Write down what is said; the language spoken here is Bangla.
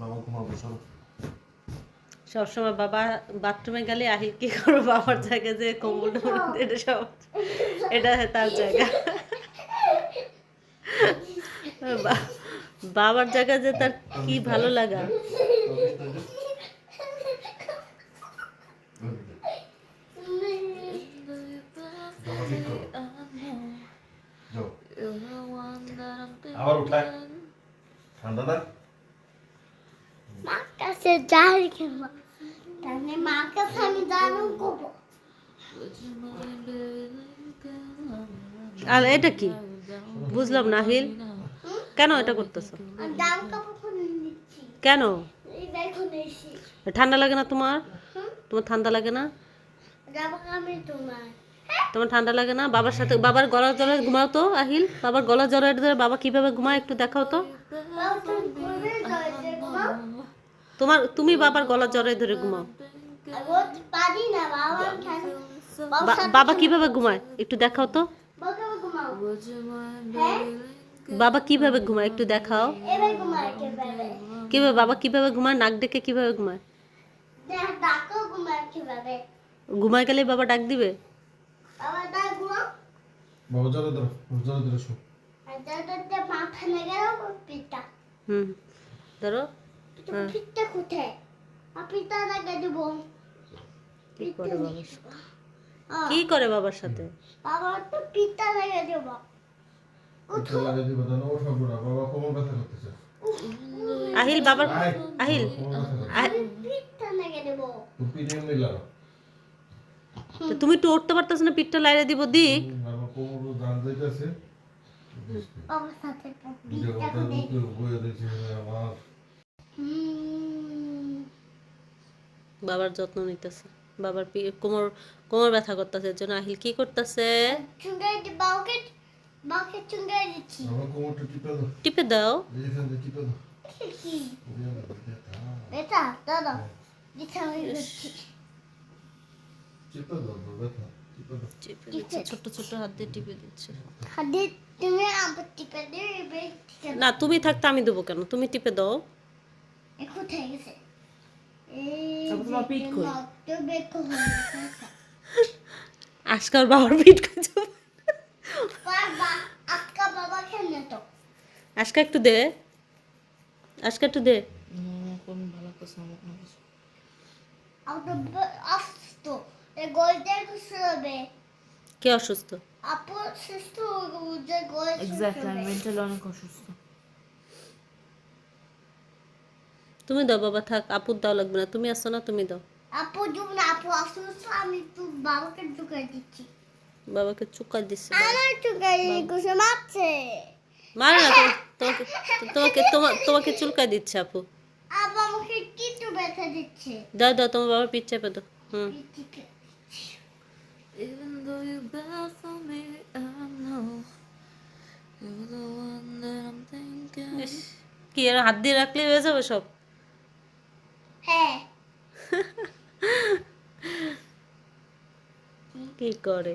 বাবা ঘুমাবো চলো। সবসময় বাবা বাথরুমে গেলে আহিল কি করব? বাবার জায়গায় যে কম্বল এটা সব এটা তার জায়গা। বাবার জায়গায় যে তার কি ভালো লাগা। আবার উঠায়। ঠান্ডা না? কাছে যাই কিংবা তাহলে মার কাছে আমি দাঁড়ানো করব। আর এটা কি? বুঝলাম না আহিল কেন এটা করতেছ? কেন? ঠান্ডা লাগে না তোমার? তোমার ঠান্ডা লাগে না? তোমার। ঠান্ডা লাগে না? বাবার সাথে বাবার গলা জলে ঘুমাও তো আহিল বাবার গলা জলে ধরে বাবা কীভাবে ঘুমায় একটু দেখাও তো বাবা তুমি ঘুরে যাইতে ঘুমাও তোমার তুমি বাবার গলা জড়ে ধরে ঘুমাও। বাবা বা- বাবা কীভাবে ঘুমায়? একটু দেখাও তো। বাবা হ্যাঁ? কীভাবে ঘুমায়? একটু দেখাও। কীভাবে বাবা কীভাবে ঘুমায়? নাক ডেকে কীভাবে ঘুমায়? ঘুমায় গেলে বাবা ডাক দিবে? বাবা বাবা ধরো। পিঠটা হ্যাঁ। পিঠটা কোথায়? আর পিঠটা লেগে দেবো। কি করে বাবার সাথে? কি করে বাবার সাথে? বাবা তো পিঠটা লেগে দেবো। লাগে দিবা জানো ও সব না বাবা কোমর ব্যথা করতেছে। আহিল বাবার আহিল। তো তুমি একটু উঠতে পারতেছ না পিঠটা লাইরে দিব দি আমার কোমর গান যাইতেছে। বাবার সাথে পিঠটা বাবার যত্ন নিতেছে। বাবার কোমর কোমর ব্যথা করতেছে। এর জন্য আহিল কি করতেছে? টিপে দাও। দিচ্ছে। ছোট ছোট হাত দিয়ে টিপে দিচ্ছে। না তুমি থাকতে আমি দেবো কেন? তুমি টিপে দাও। কোথায় গেছে। আজকাল বাবার পিঠ আজকা একটু দে আজকে একটু দে কে অসুস্থ আপু সুস্থ অনেক অসুস্থ তুমি দাও বাবা থাক। আপুর দাও লাগবে না। তুমি আসছো না তুমি দাও। আপু যখন আপু অসুস্থ আমি তো বাবাকে ঢুকে দিচ্ছি। বাবাকে চুকা দিচ্ছে আমার ঢুকে কিছু মারছে। মারে না তোমাকে তোমাকে তোমাকে তোমাকে চুলকায় দিচ্ছে আপু। আপু আমাকে কিছু ব্যথা দিচ্ছে। দাও দাও তোমার বাবার পিঠ চেপে দাও। হুম। Even though you're bad for me, I know you're the one that I'm thinking. কি আর হাত দিয়ে রাখলে হয়ে যাবে সব হ্যাঁ কি করে?